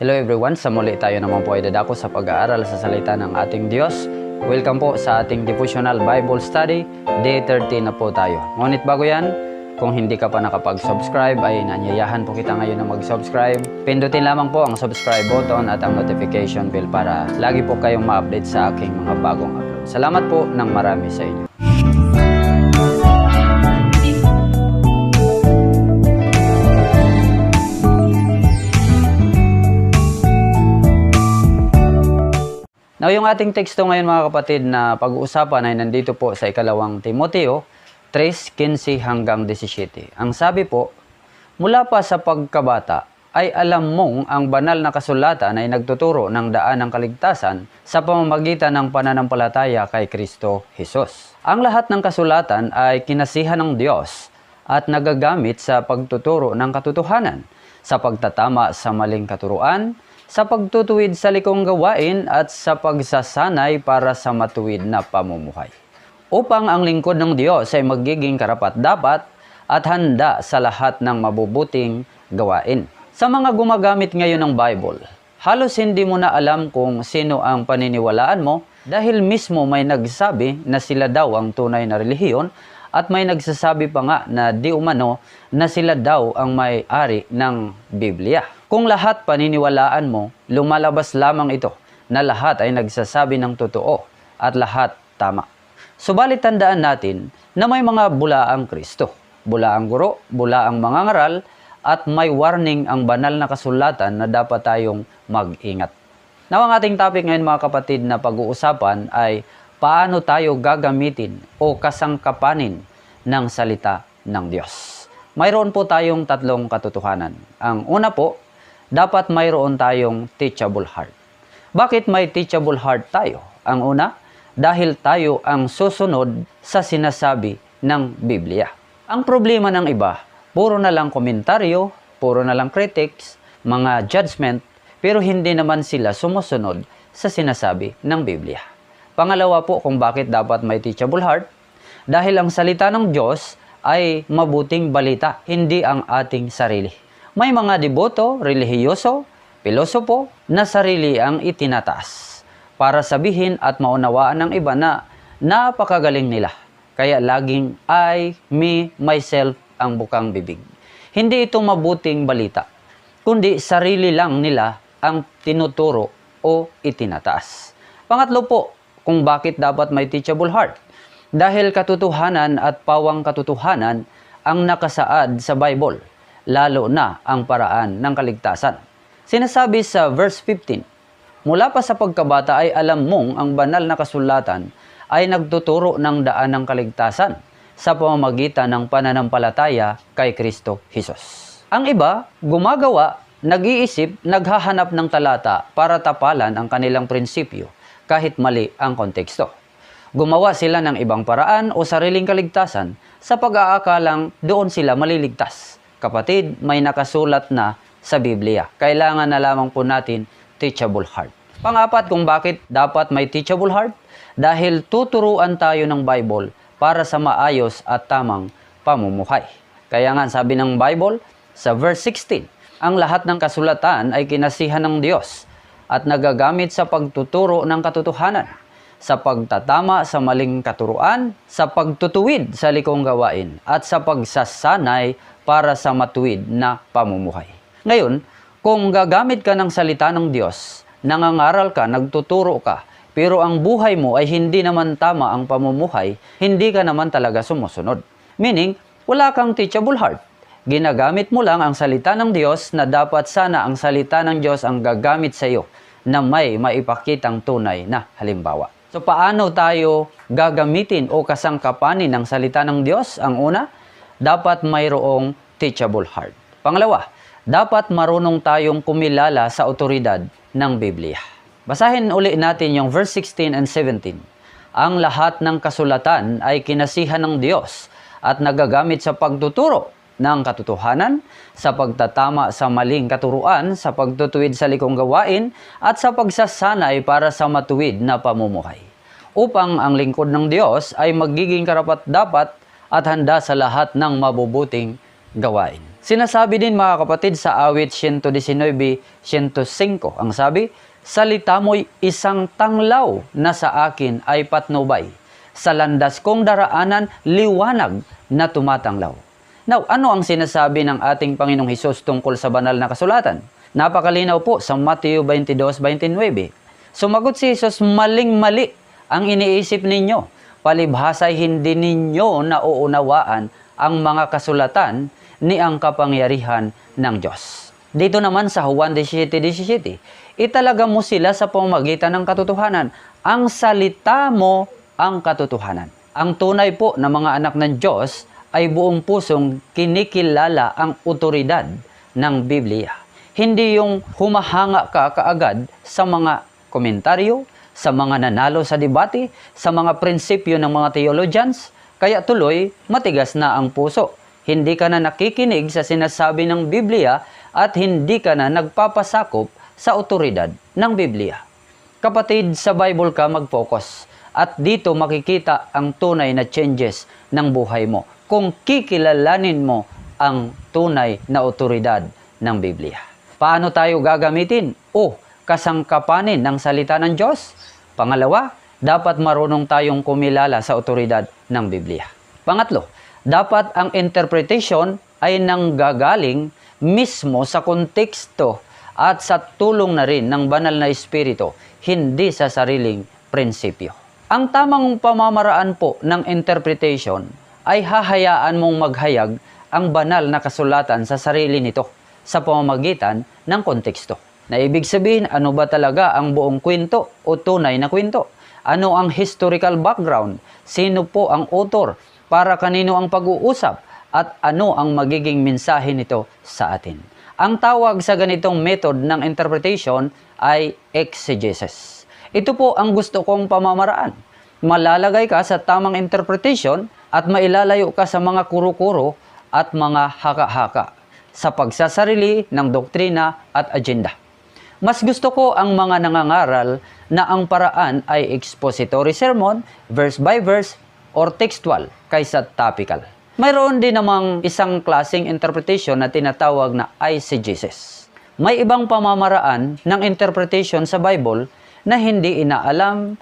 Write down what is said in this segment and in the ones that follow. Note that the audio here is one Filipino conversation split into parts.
Hello everyone, sa muli tayo naman po ay dadako sa pag-aaral sa salita ng ating Diyos. Welcome po sa ating devotional Bible study. Day 13 na po tayo. Ngunit bago yan, kung hindi ka pa nakapag-subscribe ay nanyayahan po kita ngayon na mag-subscribe. Pindutin lamang po ang subscribe button at ang notification bell para lagi po kayong ma-update sa aking mga bagong upload. Salamat po ng marami sa inyo. Now, yung ating teksto ngayon mga kapatid na pag-uusapan ay nandito po sa ikalawang Timoteo 3:15 hanggang 17. Ang sabi po, mula pa sa pagkabata ay alam mong ang banal na kasulatan ay nagtuturo ng daan ng kaligtasan sa pamamagitan ng pananampalataya kay Kristo Jesus. Ang lahat ng kasulatan ay kinasihan ng Diyos at nagagamit sa pagtuturo ng katotohanan, sa pagtatama sa maling katuruan, sa pagtutuwid sa likong gawain at sa pagsasanay para sa matuwid na pamumuhay. Upang ang lingkod ng Diyos ay magiging karapat-dapat at handa sa lahat ng mabubuting gawain. Sa mga gumagamit ngayon ng Bible, halos hindi mo na alam kung sino ang paniniwalaan mo dahil mismo may nagsabi na sila daw ang tunay na relihiyon at may nagsasabi pa nga na di umano na sila daw ang may-ari ng Biblia. Kung lahat paniniwalaan mo, lumalabas lamang ito na lahat ay nagsasabi ng totoo at lahat tama. Subalit tandaan natin na may mga bulaang Kristo, bulaang guro, bulaang mga ngaral, at may warning ang banal na kasulatan na dapat tayong mag-ingat. Now, ang ating topic ngayon mga kapatid na pag-uusapan ay paano tayo gagamitin o kasangkapanin ng salita ng Diyos. Mayroon po tayong tatlong katotohanan. Ang una po, dapat mayroon tayong teachable heart. Bakit may teachable heart tayo? Ang una, dahil tayo ang susunod sa sinasabi ng Biblia. Ang problema ng iba, puro na lang komentaryo, puro na lang critics, mga judgment, pero hindi naman sila sumusunod sa sinasabi ng Biblia. Pangalawa po kung bakit dapat may teachable heart, dahil ang salita ng Diyos ay mabuting balita, hindi ang ating sarili. May mga deboto, relihiyoso, pilosopo na sarili ang itinataas para sabihin at maunawaan ng iba na napakagaling nila. Kaya laging I, me, myself ang bukang bibig. Hindi ito mabuting balita, kundi sarili lang nila ang tinuturo o itinataas. Pangatlo po, kung bakit dapat may teachable heart. Dahil katotohanan at pawang katotohanan ang nakasaad sa Bible, lalo na ang paraan ng kaligtasan. Sinasabi sa verse 15, Mula pa sa pagkabata ay alam mong ang banal na kasulatan ay nagtuturo ng daan ng kaligtasan sa pamamagitan ng pananampalataya kay Kristo Jesus. Ang iba, gumagawa, nag-iisip, naghahanap ng talata para tapalan ang kanilang prinsipyo kahit mali ang konteksto. Gumawa sila ng ibang paraan o sariling kaligtasan sa pag-aakalang doon sila maliligtas. Kapatid, may nakasulat na sa Biblia. Kailangan na lamang po natin teachable heart. Pangapat kung bakit dapat may teachable heart? Dahil tuturuan tayo ng Bible para sa maayos at tamang pamumuhay. Kaya nga sabi ng Bible sa verse 16, ang lahat ng kasulatan ay kinasihan ng Diyos at nagagamit sa pagtuturo ng katotohanan, sa pagtatama sa maling katuruan, sa pagtutuwid sa likong gawain, at sa pagsasanay para sa matuwid na pamumuhay. Ngayon, kung gagamit ka ng salita ng Diyos, nangangaral ka, nagtuturo ka, pero ang buhay mo ay hindi naman tama ang pamumuhay, hindi ka naman talaga sumusunod. Meaning, wala kang teachable heart. Ginagamit mo lang ang salita ng Diyos na dapat sana ang salita ng Diyos ang gagamit sa iyo na may maipakitang tunay na halimbawa. So paano tayo gagamitin o kasangkapanin ng salita ng Diyos? Ang una, dapat mayroong teachable heart. Pangalawa, dapat marunong tayong kumilala sa otoridad ng Biblia. Basahin uli natin yung verse 16 and 17. Ang lahat ng kasulatan ay kinasihan ng Diyos at nagagamit sa pagtuturo ng katotohanan, sa pagtatama sa maling katuruan, sa pagtutuwid sa likong gawain, at sa pagsasanay para sa matuwid na pamumuhay. Upang ang lingkod ng Diyos ay magiging karapat-dapat at handa sa lahat ng mabubuting gawain. Sinasabi din mga kapatid sa awit 119, 105, ang sabi, Salita mo'y isang tanglaw na sa akin ay patnubay. Sa landas kong daraanan, liwanag na tumatanglaw. Now, ano ang sinasabi ng ating Panginoong Hesus tungkol sa banal na kasulatan? Napakalinaw po sa Mateo 22:29. Sumagot si Jesus, maling-mali ang iniisip ninyo. Palibhasa'y hindi ninyo nauunawaan ang mga kasulatan ni ang kapangyarihan ng Diyos. Dito naman sa Juan 17:17, italaga mo sila sa pamamagitan ng katotohanan. Ang salita mo ang katotohanan. Ang tunay po na mga anak ng Diyos ay buong pusong kinikilala ang otoridad ng Biblia. Hindi yung humahanga ka kaagad sa mga komentaryo, sa mga nanalo sa debate, sa mga prinsipyo ng mga theologians, kaya tuloy matigas na ang puso. Hindi ka na nakikinig sa sinasabi ng Biblia at hindi ka na nagpapasakop sa otoridad ng Biblia. Kapatid, sa Bible ka mag-focus at dito makikita ang tunay na changes ng buhay mo kung kikilalanin mo ang tunay na otoridad ng Biblia. Paano tayo gagamitin o kasangkapanin ng salita ng Diyos? Pangalawa, dapat marunong tayong kumilala sa otoridad ng Biblia. Pangatlo, dapat ang interpretation ay nanggagaling mismo sa konteksto at sa tulong na rin ng banal na espiritu, hindi sa sariling prinsipyo. Ang tamang pamamaraan po ng interpretation ay hahayaan mong maghayag ang banal na kasulatan sa sarili nito sa pamamagitan ng konteksto. Na ibig sabihin, ano ba talaga ang buong kwento o tunay na kwento? Ano ang historical background? Sino po ang author? Para kanino ang pag-uusap? At ano ang magiging mensahe nito sa atin? Ang tawag sa ganitong method ng interpretation ay exegesis. Ito po ang gusto kong pamamaraan. Malalagay ka sa tamang interpretation at mailalayo ka sa mga kuro-kuro at mga haka-haka sa pagsasarili ng doktrina at agenda. Mas gusto ko ang mga nangangaral na ang paraan ay expository sermon, verse by verse, or textual kaysa topical. Mayroon din namang isang klaseng interpretation na tinatawag na eisegesis. May ibang pamamaraan ng interpretation sa Bible na hindi inaalam,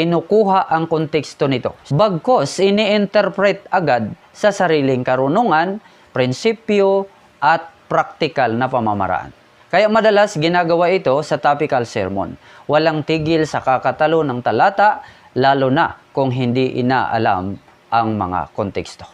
kinukuha ang konteksto nito. Bagkos ini-interpret agad sa sariling karunungan, prinsipyo, at praktikal na pamamaraan. Kaya madalas ginagawa ito sa topical sermon. Walang tigil sa kakatalo ng talata, lalo na kung hindi inaalam ang mga konteksto.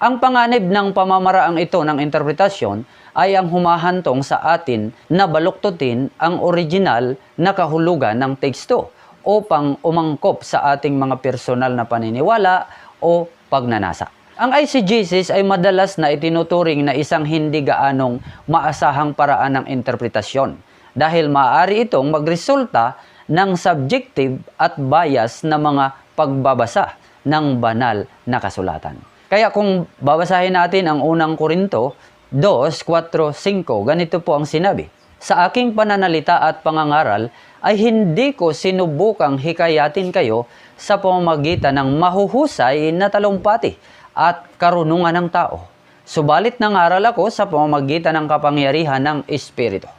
Ang panganib ng pamamaraang ito ng interpretasyon ay ang humahantong sa atin na baluktutin ang original na kahulugan ng teksto upang umangkop sa ating mga personal na paniniwala o pagnanasa. Ang eisegesis ay madalas na itinuturing na isang hindi gaanong maasahang paraan ng interpretasyon dahil maaari itong magresulta ng subjective at bias na mga pagbabasa ng banal na kasulatan. Kaya kung babasahin natin ang unang Korinto 2, 4, 5, ganito po ang sinabi. Sa aking pananalita at pangangaral ay hindi ko sinubukang hikayatin kayo sa pamamagitan ng mahuhusay na talumpati at karunungan ng tao. Subalit nangaral ako sa pamamagitan ng kapangyarihan ng Espiritu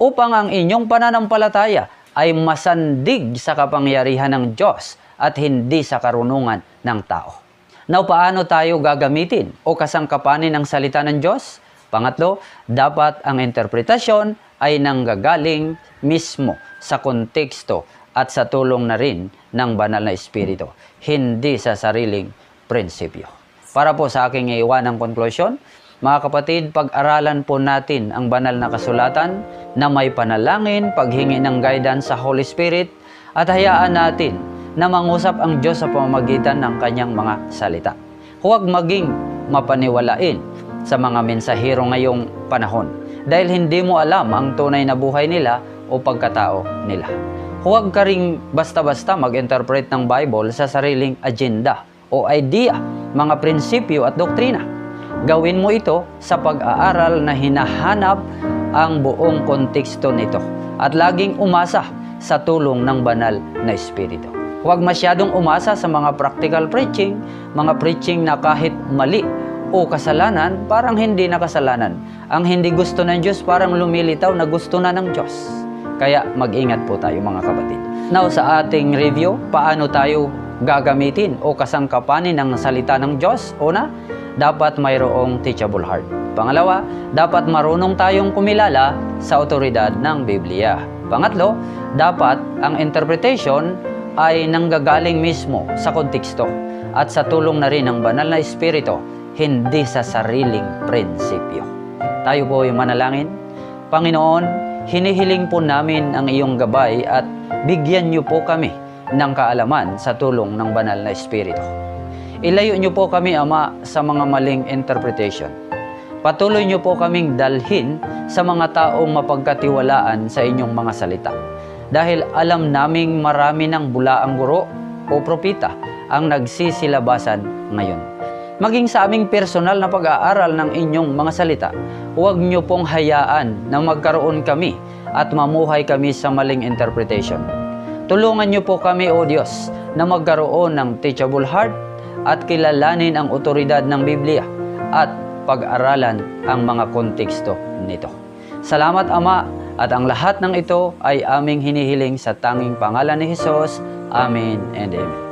upang ang inyong pananampalataya ay masandig sa kapangyarihan ng Diyos at hindi sa karunungan ng tao. Now, paano tayo gagamitin o kasangkapanin ang salita ng Diyos? Pangatlo, dapat ang interpretasyon ay nanggagaling mismo sa konteksto at sa tulong na rin ng banal na espiritu, hindi sa sariling prinsipyo. Para po sa aking iwan ng conclusion, mga kapatid, pag-aralan po natin ang banal na kasulatan na may panalangin, paghingi ng guidance sa Holy Spirit, at hayaan natin na mangusap ang Diyos sa pamamagitan ng kanyang mga salita. Huwag maging mapaniwalain sa mga mensahero ngayong panahon dahil hindi mo alam ang tunay na buhay nila o pagkatao nila. Huwag ka ring basta-basta mag-interpret ng Bible sa sariling agenda o idea, mga prinsipyo at doktrina. Gawin mo ito sa pag-aaral na hinahanap ang buong konteksto nito at laging umasa sa tulong ng banal na Espiritu. Huwag masyadong umasa sa mga practical preaching, mga preaching na kahit mali o kasalanan, parang hindi na kasalanan. Ang hindi gusto ng Diyos, parang lumilitaw na gusto na ng Diyos. Kaya mag-ingat po tayo mga kapatid. Now sa ating review, paano tayo gagamitin o kasangkapanin ng salita ng Diyos? Una, dapat mayroong teachable heart. Pangalawa, dapat marunong tayong kumilala sa otoridad ng Biblia. Pangatlo, dapat ang interpretation ay nanggagaling mismo sa konteksto at sa tulong na rin ng banal na espiritu, hindi sa sariling prinsipyo. Tayo po yung manalangin. Panginoon, hinihiling po namin ang iyong gabay at bigyan niyo po kami ng kaalaman sa tulong ng banal na espiritu. Ilayo niyo po kami, Ama, sa mga maling interpretation. Patuloy niyo po kaming dalhin sa mga taong mapagkatiwalaan sa inyong mga salita. Dahil alam naming marami ng bulaang guro o propita ang nagsisilabasan ngayon. Maging sa aming personal na pag-aaral ng inyong mga salita, huwag niyo pong hayaan na magkaroon kami at mamuhay kami sa maling interpretation. Tulungan niyo po kami, O Diyos, na magkaroon ng teachable heart at kilalanin ang otoridad ng Biblia at pag-aralan ang mga konteksto nito. Salamat Ama at ang lahat ng ito ay aming hinihiling sa tanging pangalan ni Jesus. Amen and Amen.